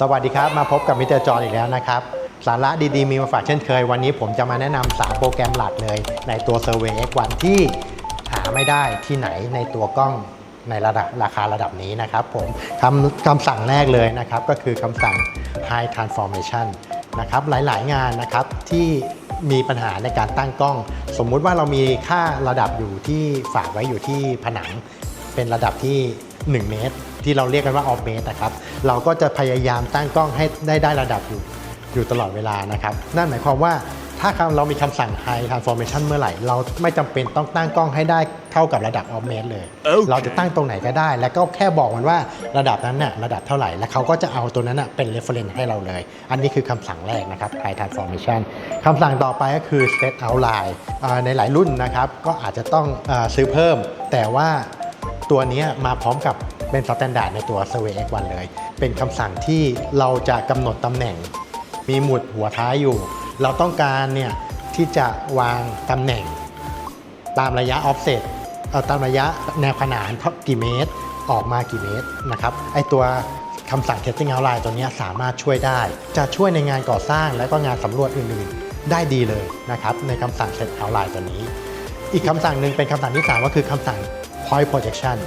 สวัสดีครับมาพบกับมิสเตอร์จอห์นอีกแล้วนะครับ สาระดีๆ มีมาฝากเช่นเคย วันนี้ผมจะมาแนะนำ3โปรแกรมหลักเลย ในตัว Survey X1 ที่หาไม่ได้ที่ไหนในตัวกล้องในระดับราคาระดับนี้นะครับผมคำคำสั่งแรกเลยนะครับ ก็คือคำสั่ง High Transformation นะครับหลายๆ งานนะครับที่มีปัญหาในการตั้งกล้อง สมมุติว่าเรามีค่าระดับอยู่ที่ฝากไว้อยู่ที่ผนัง เป็นระดับที่ 1 เมตร ที่เราเรียกกันว่าออฟเมตรนะครับเราก็จะพยายามตั้งกล้องให้ได้ได้ระดับอยู่อยู่ตลอดเวลานะครับนั่นหมายความว่าถ้าเรามีคำสั่ง High Transformation เมื่อไหร่ เราไม่จำเป็นต้องตั้งกล้องให้ได้เท่ากับระดับออฟเมตรเลยเราจะตั้งตรงไหนก็ได้ แล้วก็แค่บอกมันว่าระดับนั้นน่ะระดับเท่าไหร่ แล้วเขาก็จะเอาตัวนั้นน่ะเป็น reference ให้เราเลย อันนี้คือคำสั่งแรกนะครับ High Transformation คำสั่งต่อไปก็คือ Set Outline อ่าในหลายรุ่นนะครับ ก็อาจจะต้องอาซื้อเพิ่ม แต่ว่าตัวนี้มาพร้อมกับ เป็นสแตนดาร์ดในตัว Survey X1 เลย เป็นคำสั่งที่เราจะกำหนดตำแหน่ง มีหมุดหัวท้ายอยู่ เราต้องการเนี่ยที่จะวางตำแหน่ง ตามระยะ offset เอ่อตามระยะแนวขนานเท่ากี่เมตร ออกมากี่เมตรนะครับไอตัวคำสั่ง testing outline ตัวนี้สามารถช่วยได้ จะช่วยในงานก่อสร้างและก็งานสำรวจอื่นๆ ได้ดีเลยนะครับในคำสั่ง set outline ตัวนี้ อีกคำสั่งหนึ่งเป็นคำสั่งที่ 3 ก็คือคำสั่ง point projection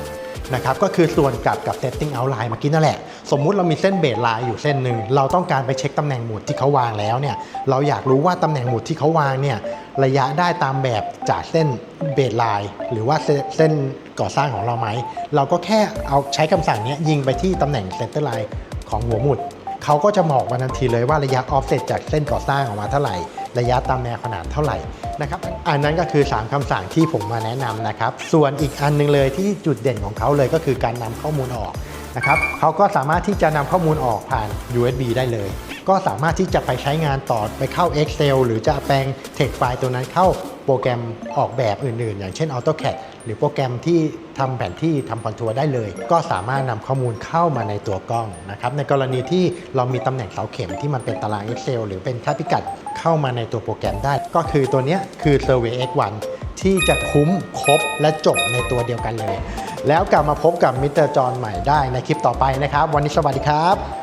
นะครับก็คือส่วนกลับกับ setting outline เมื่อกี้นั่นแหละ สมมุติเรามีเส้นเบสไลน์อยู่เส้นหนึ่งเราต้องการไปเช็คตำแหน่งหมุดที่เขาวางแล้วเนี่ยเราอยากรู้ว่าตำแหน่งหมุดที่เขาวางเนี่ยระยะได้ตามแบบจากเส้นเบสไลน์หรือว่าเส้นก่อสร้างของเราไหมเราก็แค่เอาใช้คำสั่งนี้ยยิงไปที่ตำแหน่ง center line ของหัวหมุด เขาก็จะบอกมาทันทีเลยว่าระยะออฟเซตจากเส้นก่อสร้างออกมาเท่าไหร่ ระยะตามแนวขนาดเท่าไหร่นะครับอันนั้นก็คือ 3คำสั่งที่ผมมาแนะนำนะครับส่วนอีกอันหนึงเลยที่จุดเด่นของเขาเลยก็คือการนำข้อมูลออก นะครับเขาก็สามารถที่จะนำข้อมูลออกผ่าน USB ได้เลย ก็สามารถที่จะไปใช้งานต่อไปเข้า Excel หรือจะแปลง text ไฟล์ตัวนั้นเข้าโปรแกรมออกแบบอื่นๆ อย่างเช่น AutoCAD หรือโปรแกรมที่ทำแผนที่ทำคอนทัวร์ได้เลย ก็สามารถนำข้อมูลเข้ามาในตัวกล้องนะครับในกรณีที่เรามีตำแหน่งเสาเข็มที่มันเป็นตาราง Excel หรือเป็นค่าพิกัดเข้ามาในตัวโปรแกรมได้ ก็คือตัวนี้คือ Survey X1 ที่จะคุ้มครบและจบในตัวเดียวกันเลย แล้วกลับมาพบกับมิสเตอร์จอนใหม่ได้ในคลิปต่อไปนะครับ วันนี้สวัสดีครับ